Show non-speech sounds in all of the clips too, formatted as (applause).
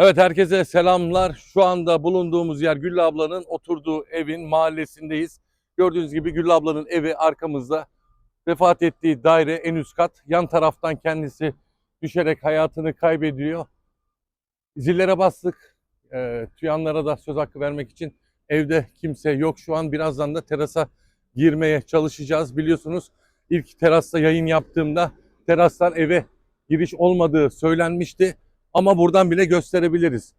Evet herkese selamlar. Şu anda bulunduğumuz yer Güllü ablanın oturduğu evin mahallesindeyiz. Gördüğünüz gibi Güllü ablanın evi arkamızda. Vefat ettiği daire en üst kat. Yan taraftan kendisi düşerek hayatını kaybediyor. Zillere bastık. Ee, tüyanlara da söz hakkı vermek için evde kimse yok şu an. Birazdan da terasa girmeye çalışacağız. Biliyorsunuz ilk terasta yayın yaptığımda terastan eve giriş olmadığı söylenmişti. Ama buradan bile gösterebiliriz.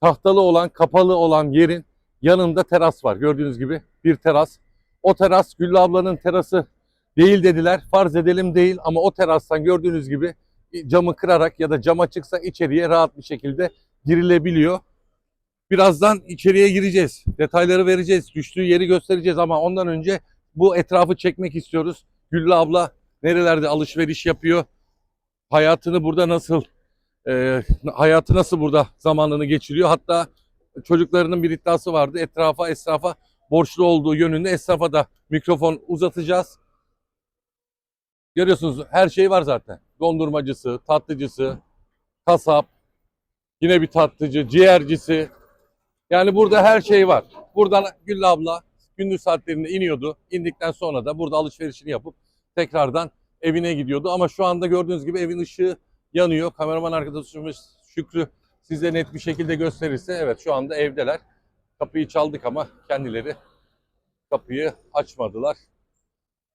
Tahtalı olan, kapalı olan yerin yanında teras var. Gördüğünüz gibi bir teras. O teras Güllü ablanın terası değil dediler. Farz edelim değil ama o terastan gördüğünüz gibi camı kırarak ya da cam açıksa içeriye rahat bir şekilde girilebiliyor. Birazdan içeriye gireceğiz. Detayları vereceğiz. Düştüğü yeri göstereceğiz ama ondan önce bu etrafı çekmek istiyoruz. Güllü abla nerelerde alışveriş yapıyor? Hayatını burada nasıl e, hayatı nasıl burada zamanını geçiriyor. Hatta çocuklarının bir iddiası vardı. Etrafa esrafa borçlu olduğu yönünde esrafa da mikrofon uzatacağız. Görüyorsunuz her şey var zaten. Dondurmacısı, tatlıcısı, kasap, yine bir tatlıcı, ciğercisi. Yani burada her şey var. Buradan Güllü abla gündüz saatlerinde iniyordu. İndikten sonra da burada alışverişini yapıp tekrardan evine gidiyordu. Ama şu anda gördüğünüz gibi evin ışığı yanıyor. Kameraman arkadaşımız Şükrü size net bir şekilde gösterirse evet şu anda evdeler. Kapıyı çaldık ama kendileri kapıyı açmadılar.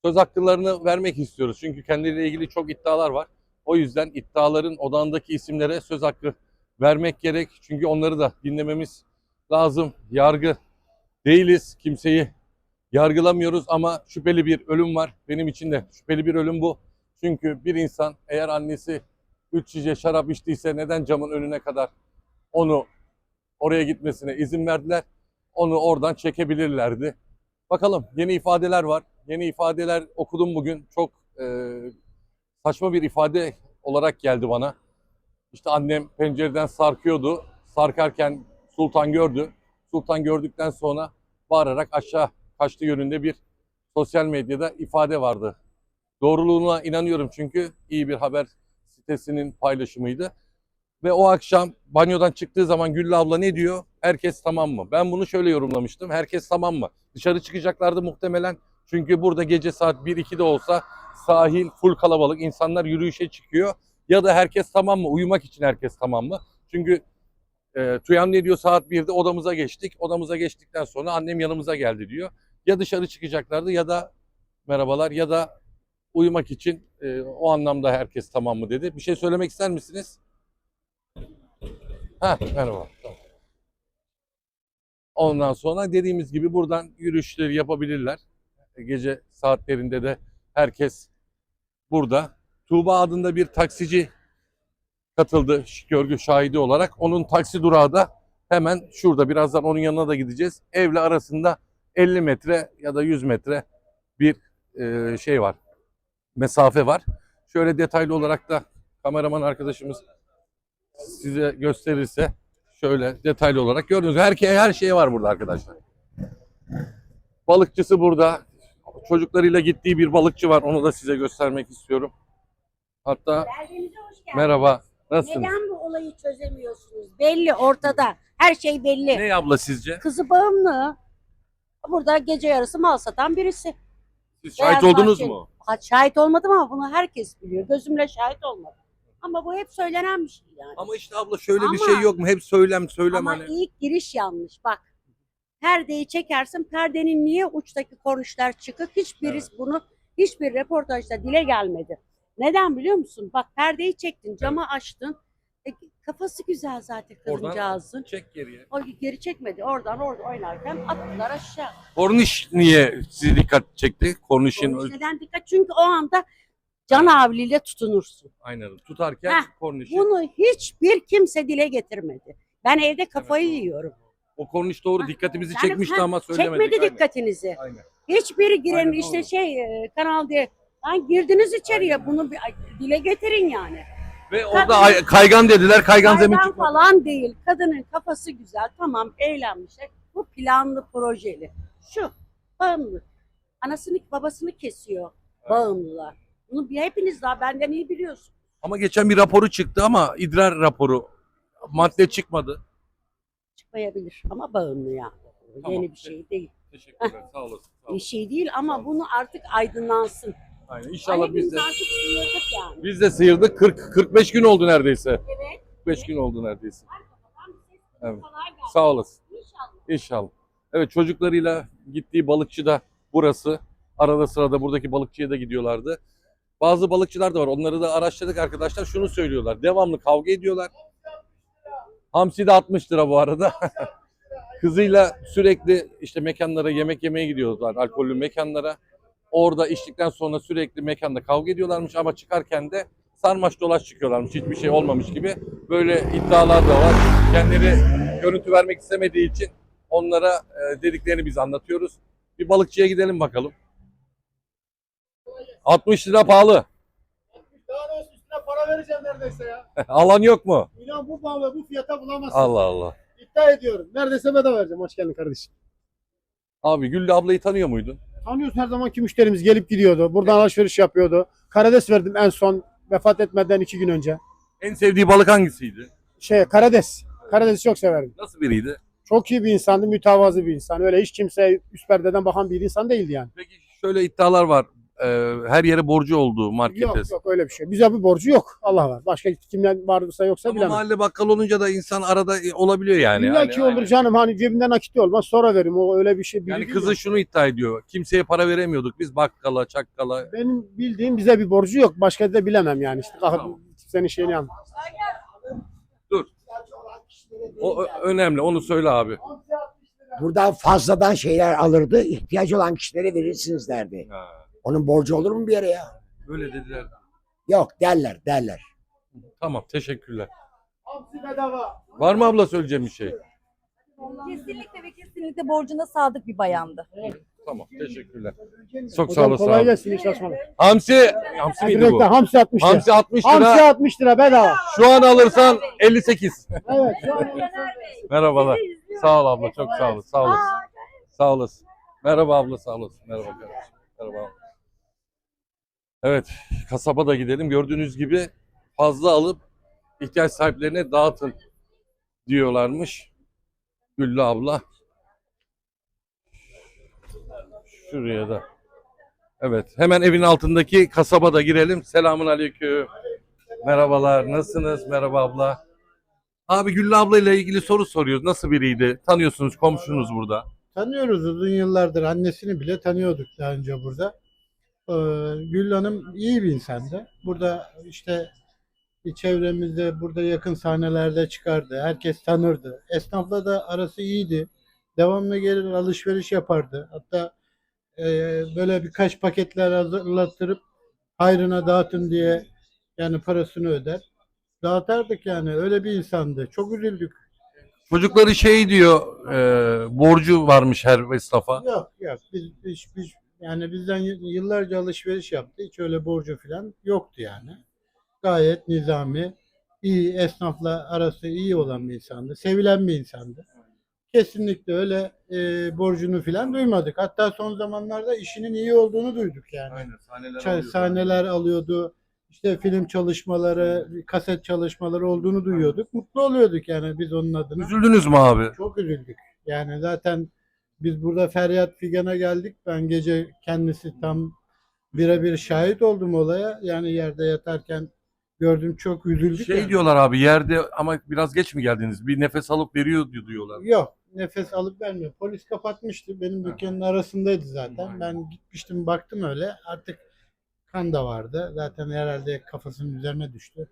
Söz hakkılarını vermek istiyoruz. Çünkü kendileriyle ilgili çok iddialar var. O yüzden iddiaların odağındaki isimlere söz hakkı vermek gerek. Çünkü onları da dinlememiz lazım. Yargı değiliz. Kimseyi yargılamıyoruz ama şüpheli bir ölüm var. Benim için de şüpheli bir ölüm bu. Çünkü bir insan eğer annesi 3 şişe şarap içtiyse neden camın önüne kadar onu oraya gitmesine izin verdiler? Onu oradan çekebilirlerdi. Bakalım yeni ifadeler var. Yeni ifadeler okudum bugün. Çok e, saçma bir ifade olarak geldi bana. İşte annem pencereden sarkıyordu. Sarkarken Sultan gördü. Sultan gördükten sonra bağırarak aşağı kaçtı yönünde bir sosyal medyada ifade vardı. Doğruluğuna inanıyorum çünkü iyi bir haber sitesinin paylaşımıydı. Ve o akşam banyodan çıktığı zaman Güllü abla ne diyor? Herkes tamam mı? Ben bunu şöyle yorumlamıştım. Herkes tamam mı? Dışarı çıkacaklardı muhtemelen. Çünkü burada gece saat 1-2'de olsa sahil full kalabalık. insanlar yürüyüşe çıkıyor. Ya da herkes tamam mı? Uyumak için herkes tamam mı? Çünkü e, Tuyan ne diyor saat 1'de odamıza geçtik. Odamıza geçtikten sonra annem yanımıza geldi diyor. Ya dışarı çıkacaklardı ya da merhabalar ya da uyumak için e, o anlamda herkes tamam mı dedi. Bir şey söylemek ister misiniz? Ha merhaba. Ondan sonra dediğimiz gibi buradan yürüyüşleri yapabilirler. Gece saatlerinde de herkes burada. Tuğba adında bir taksici katıldı görgü şahidi olarak. Onun taksi durağı da hemen şurada. Birazdan onun yanına da gideceğiz. Evle arasında 50 metre ya da 100 metre bir e, şey var. Mesafe var. Şöyle detaylı olarak da kameraman arkadaşımız size gösterirse şöyle detaylı olarak gördünüz. Her, her şey var burada arkadaşlar. Balıkçısı burada. Çocuklarıyla gittiği bir balıkçı var. Onu da size göstermek istiyorum. Hatta merhaba. Nasılsınız? Neden bu olayı çözemiyorsunuz? Belli ortada. Her şey belli. Ne abla sizce? Kızı bağımlı. Burada gece yarısı mal satan birisi. Siz şahit Beyaz oldunuz Bahçeli. mu? Şahit olmadım ama bunu herkes biliyor. Gözümle şahit olmadım. Ama bu hep söylenen bir şey yani. Ama işte abla şöyle bir Ama- şey yok mu? Hep söylem söylem Ama hani. ilk giriş yanlış. Bak perdeyi çekersin. Perdenin niye uçtaki kornişler çıkık? Hiçbirisi bunu hiçbir reportajda dile gelmedi. Neden biliyor musun? Bak perdeyi çektin, camı açtın. E, kafası güzel zaten Oradan- kızcağızın. Çek geriye. O geri çekmedi. Oradan orada oynarken attılar aşağı. Korniş niye sizi dikkat çekti? Kornişin Onun neden dikkat? Çünkü o anda can havliyle tutunursun. aynen tutarken Heh, kornişi. Bunu hiçbir kimse dile getirmedi. Ben evde kafayı Evet, doğru. yiyorum. O korniş doğru Ha, dikkatimizi yani çekmişti ha, ama söylemedik. Çekmedi aynen. dikkatinizi. Aynen. Hiçbiri giren Aynen, işte doğru. şey e, kanal diye. Lan girdiniz içeriye Aynen. bunu bir, dile getirin yani. Ve orada ay- kaygan dediler. Kaygan zemin Kaygan çıkmadı. falan değil. Kadının kafası güzel. Tamam eğlenmişler. Bu planlı projeli. Şu bağımlı. Anasını babasını kesiyor bağımlılar. Bunu bir hepiniz daha benden iyi biliyorsun. Ama geçen bir raporu çıktı ama idrar raporu madde çıkmadı. çıkmayabilir ama bağımlı yani. Tamam. Yeni bir şey değil. Teşekkürler. Sağ olasın. Sağ Bir şey değil ama bunu artık aydınlansın. Aynen. Ay, İnşallah biz de artık sıyırdık yani. biz de sıyırdık. 40 45 gün oldu neredeyse. Evet. 45 gün oldu neredeyse. Evet. Sağ olasın. İnşallah. İnşallah. Evet çocuklarıyla gittiği balıkçı da burası. Arada sırada buradaki balıkçıya da gidiyorlardı. Bazı balıkçılar da var. Onları da araştırdık arkadaşlar. Şunu söylüyorlar. Devamlı kavga ediyorlar. Hamsi de 60 lira bu arada. (laughs) Kızıyla sürekli işte mekanlara yemek yemeye gidiyorlar. Alkollü mekanlara. Orada içtikten sonra sürekli mekanda kavga ediyorlarmış ama çıkarken de sarmaş dolaş çıkıyorlarmış. Hiçbir şey olmamış gibi. Böyle iddialar da var. Kendileri görüntü vermek istemediği için onlara e, dediklerini biz anlatıyoruz. Bir balıkçıya gidelim bakalım. 60 lira pahalı. Daha ne olsun üstüne para vereceğim neredeyse ya. (laughs) Alan yok mu? İnan bu pahalı bu fiyata bulamazsın. Allah Allah. İddia ediyorum. Neredeyse bedava vereceğim. Hoş geldin kardeşim. Abi Güllü ablayı tanıyor muydun? Tanıyorsun her zamanki müşterimiz gelip gidiyordu. Buradan alışveriş yapıyordu. Karades verdim en son vefat etmeden iki gün önce. En sevdiği balık hangisiydi? Şey karades. Karades'i çok severdim. Nasıl biriydi? Çok iyi bir insandı. Mütevazı bir insan. Öyle hiç kimseye üst perdeden bakan bir insan değildi yani. Peki şöyle iddialar var. Ee, her yere borcu olduğu markete. Yok yok öyle bir şey. Bize bir borcu yok. Allah var. Başka kimden varsa yoksa Ama bilemem. mahalle bakkal olunca da insan arada e, olabiliyor yani. İlla Yani ki olur aynen. canım. Hani cebinden nakit olmaz. Sonra veririm. O öyle bir şey. Yani kızı yok. şunu iddia ediyor. Kimseye para veremiyorduk. Biz bakkala, çakkala. Benim bildiğim bize bir borcu yok. Başka da bilemem yani. İşte Tamam. senin şeyini al. Dur. O önemli. Onu söyle abi. Buradan fazladan şeyler alırdı. ihtiyacı olan kişilere verirsiniz derdi. Ha, Onun borcu olur mu bir yere ya? öyle dediler. Yok derler derler. Tamam. Teşekkürler. Hamsi bedava. Var mı abla söyleyeceğim bir şey? Kesinlikle ve kesinlikle borcuna sadık bir bayandı. Tamam. Teşekkürler. Çok sağ olasın kolay abi. gelsin iyi çalışmalar. Hamsi. Hamsi miydi bu? Hamsi 60 lira. Hamsi 60 lira. Hamsi 60 lira bedava. Şu an alırsan 58. Evet şu an Merhabalar. Sağ ol abla. Çok sağ olasın. Sağ olasın. Sağ olasın. Merhaba abla. Sağ olasın. Merhaba kardeşim. Merhaba. Evet. Kasaba da gidelim. Gördüğünüz gibi fazla alıp ihtiyaç sahiplerine dağıtın diyorlarmış. Güllü abla. Şuraya da. Evet. Hemen evin altındaki kasaba da girelim. Selamun aleyküm. Merhabalar. Nasılsınız? Merhaba abla. Abi Güllü abla ile ilgili soru soruyoruz. Nasıl biriydi? Tanıyorsunuz komşunuz burada. Tanıyoruz uzun yıllardır. Annesini bile tanıyorduk daha önce burada. Ee, Gül Hanım iyi bir insandı. Burada işte çevremizde burada yakın sahnelerde çıkardı. Herkes tanırdı. Esnafla da arası iyiydi. Devamlı gelir alışveriş yapardı. Hatta e, böyle birkaç paketler hazırlattırıp hayrına dağıtın diye yani parasını öder. Dağıtardık yani öyle bir insandı. Çok üzüldük. Çocukları şey diyor, e, borcu varmış her esnafa. Yok yok biz, biz, biz yani bizden yıllarca alışveriş yaptı. Hiç öyle borcu falan yoktu yani. Gayet nizami, iyi esnafla arası iyi olan bir insandı. Sevilen bir insandı. Kesinlikle öyle e, borcunu falan duymadık. Hatta son zamanlarda işinin iyi olduğunu duyduk yani. Aynen, sahneler Ça- alıyordu. sahneler alıyordu. İşte film çalışmaları, kaset çalışmaları olduğunu duyuyorduk. Mutlu oluyorduk yani biz onun adına. Üzüldünüz mü abi? Çok üzüldük. Yani zaten biz burada Feryat Figan'a geldik. Ben gece kendisi tam birebir şahit oldum olaya. Yani yerde yatarken gördüm çok üzüldük. Şey yani. diyorlar abi yerde ama biraz geç mi geldiniz? Bir nefes alıp veriyor diyorlar. Yok nefes alıp vermiyor. Polis kapatmıştı. Benim dükkanın arasındaydı zaten. Aynen. Ben gitmiştim baktım öyle. Artık kan da vardı. Zaten herhalde kafasının üzerine düştü.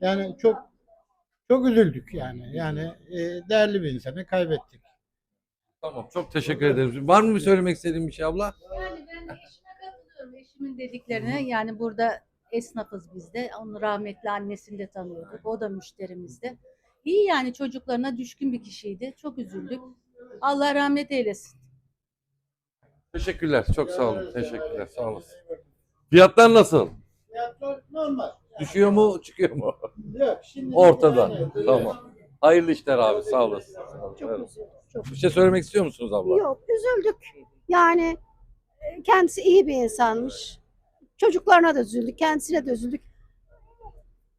Yani çok çok üzüldük yani. Yani e, değerli bir insanı kaybettik. Tamam çok teşekkür ederiz. Var mı bir söylemek istediğin bir şey abla? Yani ben de eşime katılıyorum. Eşimin dediklerine yani burada esnafız biz de. Onu rahmetli annesini de tanıyorduk. O da müşterimizdi. İyi yani çocuklarına düşkün bir kişiydi. Çok üzüldük. Allah rahmet eylesin. Teşekkürler. Çok sağ olun. Teşekkürler. Sağ olasın. Fiyatlar nasıl? Fiyatlar normal. Düşüyor mu, çıkıyor mu? Yok şimdi Ortada. Tamam. Hayırlı işler abi. Sağ olasın. Çok Evet. Çok. Bir şey söylemek istiyor musunuz abla? Yok üzüldük. Yani e, kendisi iyi bir insanmış. Çocuklarına da üzüldük, kendisine de üzüldük.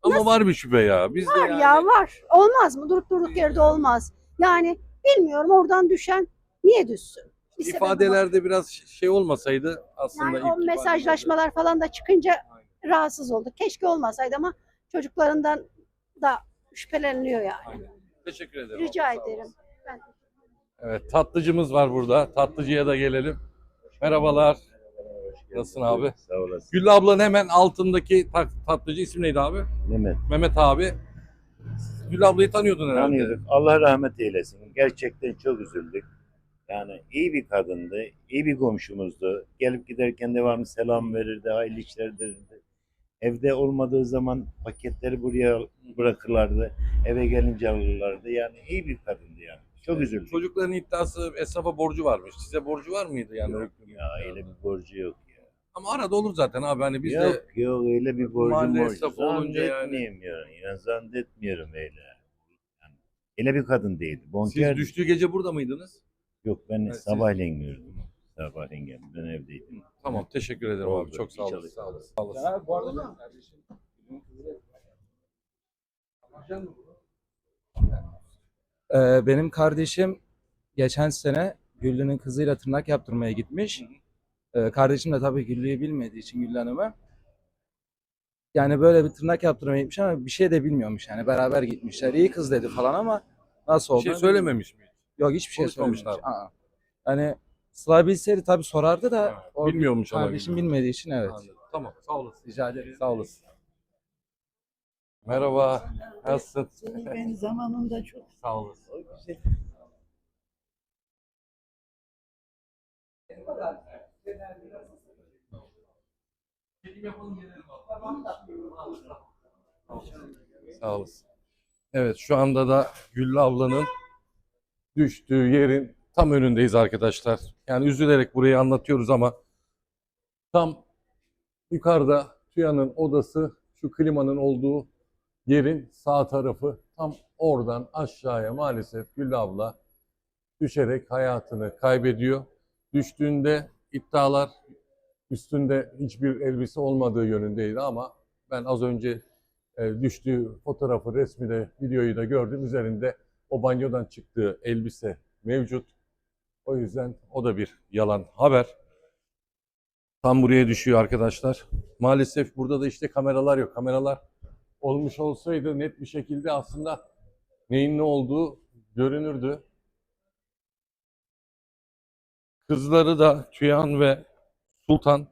Ama var bir şüphe ya. Biz de Var yani- ya var. Olmaz mı? Durup durduk yerde olmaz. Yani bilmiyorum oradan düşen niye düşsün? Bir ifadelerde biraz şey olmasaydı aslında Yani o mesajlaşmalar falan da çıkınca rahatsız olduk. Keşke olmasaydı ama çocuklarından da şüpheleniliyor yani. Aynen. Teşekkür ederim. Rica ederim. Ben Evet tatlıcımız var burada. Tatlıcıya da gelelim. Merhabalar. Nasılsın abi? Sağ olasın. Güllü ablanın hemen altındaki ta- tatlıcı isim neydi abi? Mehmet. Mehmet abi. Güllü ablayı tanıyordun herhalde. Tanıyorduk. Allah rahmet eylesin. Gerçekten çok üzüldük. Yani iyi bir kadındı, iyi bir komşumuzdu. Gelip giderken devamlı selam verirdi, hayırlı işler derdi. Evde olmadığı zaman paketleri buraya bırakırlardı. Eve gelince alırlardı. Yani iyi bir kadındı yani. Çok üzüldük. Çocukların iddiası esnafa borcu varmış. Size borcu var mıydı yani? Yok ya öyle bir borcu yok ya. Ama arada olur zaten abi. Hani biz yok de yok öyle bir borcum mahalle olunca yani. Zannetmiyorum ya. Zannetmiyorum öyle. Yani, öyle bir kadın değildi. siz Bonker düştüğü gece burada mıydınız? Yok ben Evet, siz- sabahleyin gördüm. Sabahleyin geldim. Ben evdeydim. Tamam teşekkür ederim Oldu, abi. Çok iyi sağ olasın. çalıştın. Sağ olasın. Sağ olasın. bu arada Ee, benim kardeşim geçen sene Güllü'nün kızıyla tırnak yaptırmaya gitmiş. Ee, kardeşim de tabii Güllü'yü bilmediği için Güllü Hanım'ı. Yani böyle bir tırnak yaptırmaya gitmiş ama bir şey de bilmiyormuş yani beraber gitmişler. İyi kız dedi falan ama nasıl Bir oldu? şey söylememiş mi? Yok hiçbir şey Konuşmamışlar söylememiş. Aa. Yani Sıla bilseydi tabii sorardı da o bilmiyormuş ama kardeşim bilmediği için evet. Anladım. Tamam sağ olasın. Rica ederim. Sağ olasın. Merhaba. Nasılsın? Ben zamanında çok Sağ olasın. güzel. Sağ olasın. Evet şu anda da Güllü ablanın düştüğü yerin tam önündeyiz arkadaşlar. Yani üzülerek burayı anlatıyoruz ama tam yukarıda Tüyan'ın odası şu klimanın olduğu yerin sağ tarafı tam oradan aşağıya maalesef Güllü abla düşerek hayatını kaybediyor. Düştüğünde iddialar üstünde hiçbir elbise olmadığı yönündeydi ama ben az önce e, düştüğü fotoğrafı, resmi de, videoyu da gördüm. Üzerinde o banyodan çıktığı elbise mevcut. O yüzden o da bir yalan haber. Tam buraya düşüyor arkadaşlar. Maalesef burada da işte kameralar yok. Kameralar olmuş olsaydı net bir şekilde aslında neyin ne olduğu görünürdü. Kızları da Tüyan ve Sultan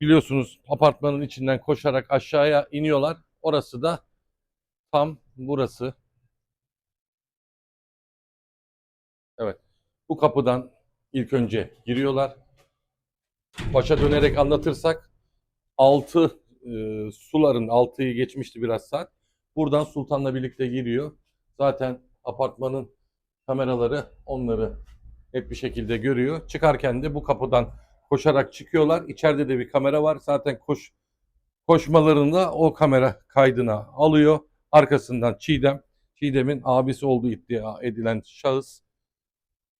biliyorsunuz apartmanın içinden koşarak aşağıya iniyorlar. Orası da tam burası. Evet. Bu kapıdan ilk önce giriyorlar. Başa dönerek anlatırsak 6 suların 6'yı geçmişti biraz saat. Buradan Sultan'la birlikte giriyor. Zaten apartmanın kameraları onları net bir şekilde görüyor. Çıkarken de bu kapıdan koşarak çıkıyorlar. İçeride de bir kamera var. Zaten koş koşmalarında o kamera kaydına alıyor. Arkasından Çiğdem, Çiğdem'in abisi olduğu iddia edilen şahıs.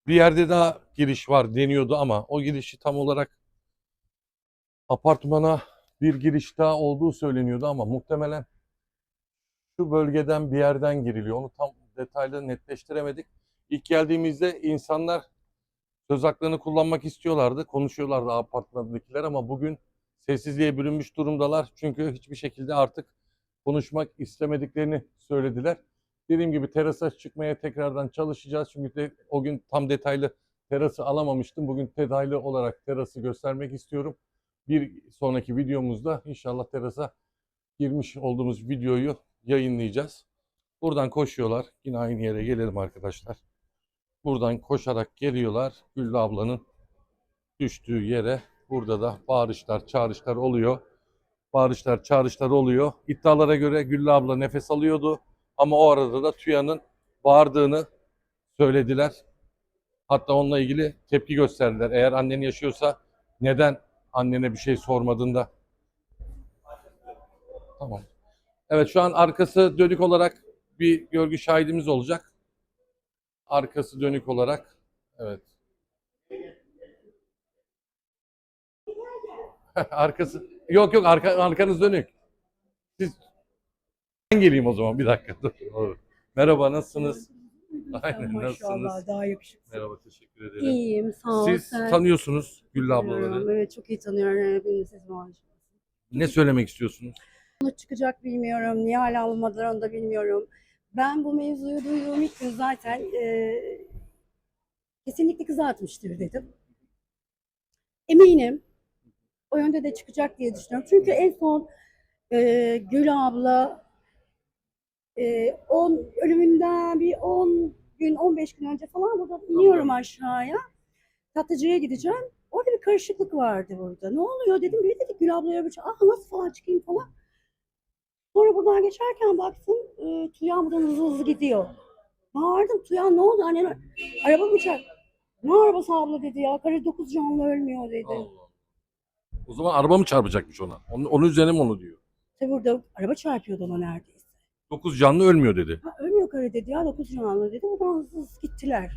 Bir yerde daha giriş var deniyordu ama o girişi tam olarak apartmana bir giriş daha olduğu söyleniyordu ama muhtemelen şu bölgeden bir yerden giriliyor. Onu tam detaylı netleştiremedik. İlk geldiğimizde insanlar söz haklarını kullanmak istiyorlardı. Konuşuyorlardı apartmandakiler ama bugün sessizliğe bürünmüş durumdalar. Çünkü hiçbir şekilde artık konuşmak istemediklerini söylediler. Dediğim gibi terasa çıkmaya tekrardan çalışacağız. Çünkü de, o gün tam detaylı terası alamamıştım. Bugün detaylı olarak terası göstermek istiyorum. Bir sonraki videomuzda inşallah terasa girmiş olduğumuz videoyu yayınlayacağız. Buradan koşuyorlar. Yine aynı yere gelelim arkadaşlar. Buradan koşarak geliyorlar. Güllü ablanın düştüğü yere. Burada da bağırışlar, çağrışlar oluyor. Bağırışlar, çağrışlar oluyor. İddialara göre Güllü abla nefes alıyordu. Ama o arada da Tüya'nın bağırdığını söylediler. Hatta onunla ilgili tepki gösterdiler. Eğer annen yaşıyorsa neden annene bir şey sormadığında. Tamam. Evet şu an arkası dönük olarak bir görgü şahidimiz olacak. Arkası dönük olarak. Evet. (laughs) Arkası yok yok arka, arkanız dönük. Siz Ben geleyim o zaman bir dakika dur. Merhaba nasılsınız? Aynen nasılsınız? daha yakışıklı. Merhaba teşekkür ederim. İyiyim sağ ol. Siz sen. tanıyorsunuz Güllü Tanıyorum, ablaları. Evet çok iyi tanıyorum. Siz var. Ne söylemek istiyorsunuz? Ne çıkacak bilmiyorum. Niye hala almadılar onu da bilmiyorum. Ben bu mevzuyu duyduğum ilk gün zaten e, kesinlikle kıza atmıştır dedim. Eminim o yönde de çıkacak diye düşünüyorum. Çünkü en son e, Gül abla e, 10 ölümünden bir 10 gün 15 gün önce falan burada iniyorum aşağıya. Tatlıcıya gideceğim. Orada bir karışıklık vardı burada. Ne oluyor dedim. Biri dedi Gül ablaya bir şey. Ah nasıl falan çıkayım falan. Sonra buradan geçerken baktım e, Tuyan buradan hızlı hızlı gidiyor. Bağırdım Tuyan ne oldu annen araba mı çarp? Ne arabası abla dedi ya. Karı dokuz canlı ölmüyor dedi. O zaman araba mı çarpacakmış ona? Onun, onun üzerine mi onu diyor? Tabi burada araba çarpıyordu ona neredeyse. 9 canlı ölmüyor dedi. Ha, ölmüyor karı dedi ya dokuz canlı dedi. Buradan hızlı hızlı gittiler.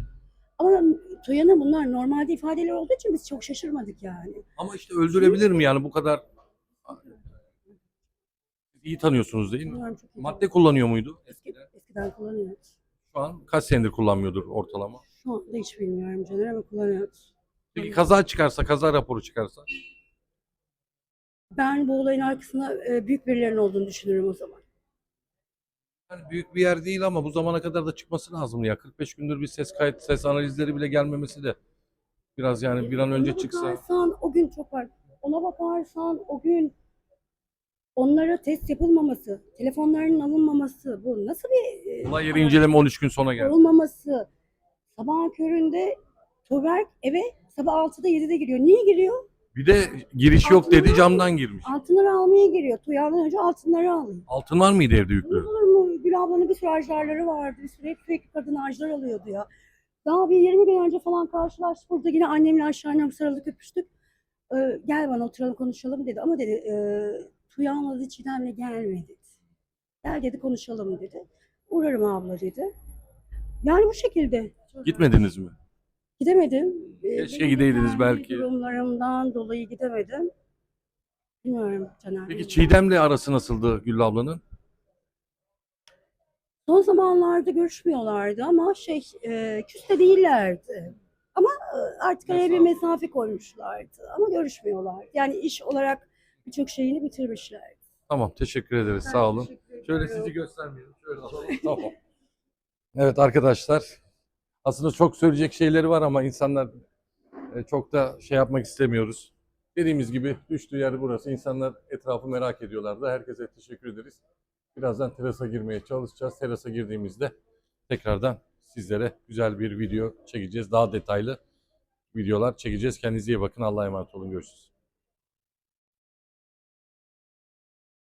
Ama Tuyan'ın bunlar normalde ifadeler olduğu için biz çok şaşırmadık yani. Ama işte öldürebilir mi yani bu kadar? İyi tanıyorsunuz değil mi? Bilmiyorum çok iyi. Madde kullanıyor muydu? Eski, eskiden kullanıyoruz. Şu an kaç senedir kullanmıyordur ortalama? Şu anda hiç bilmiyorum Caner ama kullanıyoruz. Peki kaza çıkarsa, kaza raporu çıkarsa? Ben bu olayın arkasında e, büyük birilerinin olduğunu düşünüyorum o zaman. Yani büyük bir yer değil ama bu zamana kadar da çıkması lazım ya. 45 gündür bir ses kayıt, ses analizleri bile gelmemesi de biraz yani bir an önce Ona çıksa. bakarsan o gün çok var. Ona bakarsan o gün onlara test yapılmaması, telefonlarının alınmaması, bu nasıl bir e, Olay yeri inceleme 13 gün sonra geldi. olmaması. Sabahın köründe Tuğberk eve sabah 6'da 7'de giriyor. Niye giriyor? Bir de giriş yok dedi camdan girmiş. Altınları almaya giriyor. Tuğyan'dan önce altınları alıyor. Altın var mıydı evde yüklü? Olur mu? Gül ablanın bir sürü ajdarları vardı. Bir sürü sürekli kadın ajdar alıyordu ya. Daha bir 20 gün önce falan karşılaştık. Burada yine annemle aşağı inem sarılıp öpüştük. Ee, gel bana oturalım konuşalım dedi. Ama dedi e, Tuğyan'la dedi Çiğdem'le gelme dedi. Gel dedi konuşalım dedi. Uğrarım abla dedi. Yani bu şekilde. Gitmediniz mi? Gidemedim. Ee, Keşke benim gideydiniz belki. Durumlarımdan dolayı gidemedim. Bilmiyorum Caner. Peki Çiğdem'le arası nasıldı Güllü ablanın? Son zamanlarda görüşmüyorlardı ama şey e, küs de değillerdi. Ama e, artık araya bir Mesafe. koymuşlardı. Ama görüşmüyorlardı. Yani iş olarak birçok şeyini bitirmişlerdi. Tamam teşekkür ederiz sağ olun. Şöyle sizi göstermeyelim. Şöyle (laughs) alalım. tamam. Evet arkadaşlar. Aslında çok söyleyecek şeyleri var ama insanlar e, çok da şey yapmak istemiyoruz. Dediğimiz gibi düştüğü yer burası. İnsanlar etrafı merak ediyorlardı. Herkese teşekkür ederiz. Birazdan terasa girmeye çalışacağız. Terasa girdiğimizde tekrardan sizlere güzel bir video çekeceğiz. Daha detaylı videolar çekeceğiz. Kendinize iyi bakın. Allah'a emanet olun. Görüşürüz.